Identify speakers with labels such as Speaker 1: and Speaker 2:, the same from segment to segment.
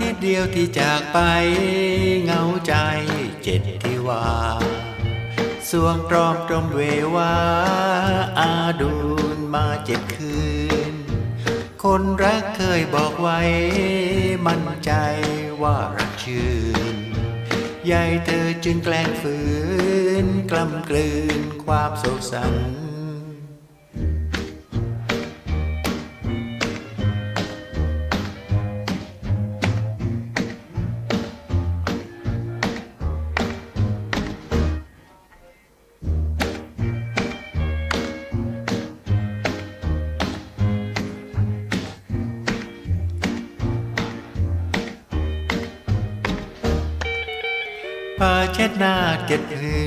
Speaker 1: ทิตย์เดียวที่จากไปเหงาใจเจ็ดที่ว่าสวงตรอมตรมเววาอาดูนมาเจ็ดคืน คนรักเคยบอกไว้ มั่นใจว่ารักชื่นยายเธอจึงแกล้งฝืนกล้ำกลืนความโศกสัน ผ้าเช็ดหน้าเจ็ดพื้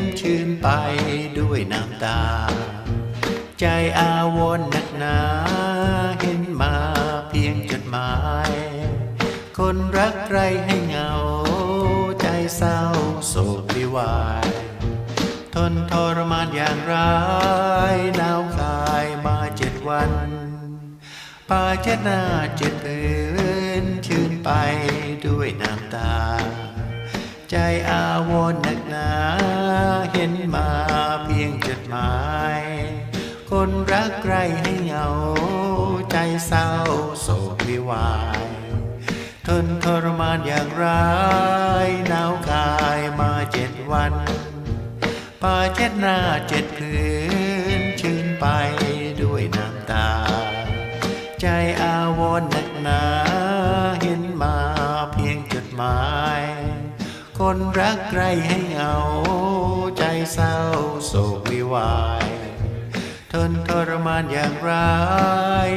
Speaker 1: นชื่นไปด้วยน้ำตา ใจอาวรณ์หนักหนาเห็นมาเพียงจดหมาย คนรักใครให้เหงา ใจเศร้าโศกวิวาย ทนทรมานอย่างร้ายหนาวกายมาเจ็ดวันป่าเช็ดหน้าเจ็ดพื้นชื่นไปด้วยน้ำตา ใจอาวรหนักหนา เห็นมาเพียงจดหมาย คนรักใครให้เหงา ใจเศร้าโศกวิวาย ทนทรมานอย่างร้ายหนาวกายมาเจ็ดวันป่าเช็ดหน้าเจ็ดพื้นชื่นไปด้วยน้ำตา ใจอาวรหนักหนา เห็นมาเพียงจดหมาย คนรักใครให้เอาใจเศร้าโศกวิวาย ทนทรมานอย่างร้าย